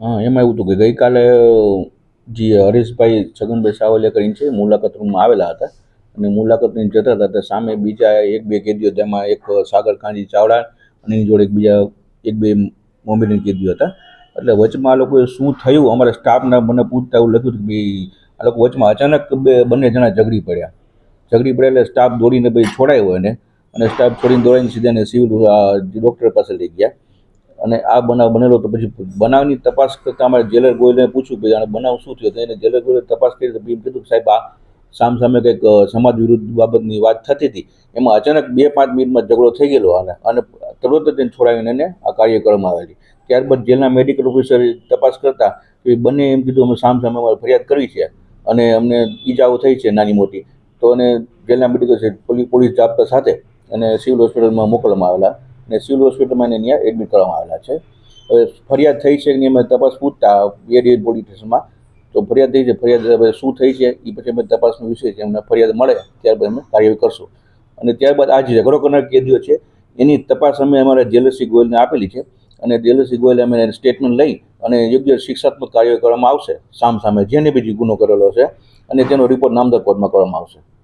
હા, એમાં એવું હતું કે ગઈકાલે જે હરીશભાઈ છગનભાઈ સાવલિયા કરીને છે, મુલાકાત રૂમમાં આવેલા હતા. અને મુલાકાત લઈને જતા હતા, તો સામે બીજા એક બે કેદીઓ તેમાં એક સાગર કાંજી ચાવડા અને એની જોડે એક બીજા એક બે મોમેડિયન કેદીઓ હતા. એટલે વચમાં આ લોકોએ શું થયું? અમારા સ્ટાફના મને પૂછતા એવું લખ્યું કે ભાઈ, આ લોકો વચમાં અચાનક બે, બંને જણા ઝઘડી પડ્યા. ઝઘડી પડ્યા એટલે સ્ટાફ દોડીને ભાઈ છોડાયો એને. અને સ્ટાફ છોડીને દોડાઈને સીધા એને સિવિલ ડૉક્ટર પાસે લઈ ગયા. અને આ બનાવ બનેલો તો પછી બનાવની તપાસ કરતાં અમારે જેલર ગોયલને પૂછ્યું કે આને બનાવ શું થયો? એને જેલર ગોયલે તપાસ કરી તો એમ કીધું કે સાહેબ, આ સામ સામે કંઈક સમાજ વિરુદ્ધ બાબતની વાત થતી હતી. એમાં અચાનક બે પાંચ મિનિટમાં ઝઘડો થઈ ગયેલો અને અને તરત જ એને છોડાવીને એને આ કાર્ય કરવામાં આવેલી. ત્યારબાદ જેલના મેડિકલ ઓફિસરે તપાસ કરતા એ બંને એમ કીધું, અમે સામ સામે અમારે ફરિયાદ કરવી છે અને અમને ઈજાઓ થઈ છે નાની મોટી. તો એને જેલના મેડિકલ પોલીસ પોલીસ જાપ્તા સાથે અને સિવિલ હોસ્પિટલમાં મોકલવામાં આવેલા. અને સિવિલ હોસ્પિટલમાં એને ત્યાં એડમિટ કરવામાં આવેલા છે. હવે ફરિયાદ થઈ છે કે અમે તપાસ પૂછતા બીએડી પોલીસ સ્ટેશનમાં તો ફરિયાદ થઈ છે, ફરિયાદ હવે શું થઈ છે એ પછી અમે તપાસનો વિષય છે અમને ફરિયાદ મળે, ત્યારબાદ અમે કાર્યવાહી કરશું. અને ત્યારબાદ આ જે ઝઘડો કેદીઓ છે, એની તપાસ અમે અમારા જેલસી ગોયલને આપેલી છે. અને જેલસી ગોયલે અમે સ્ટેટમેન્ટ લઈ અને યોગ્ય શિક્ષાત્મક કાર્ય કરવામાં આવશે સામ સામે જેને બીજી ગુનો કરેલો છે, અને તેનો રિપોર્ટ નામદાર કોર્ટમાં કરવામાં આવશે.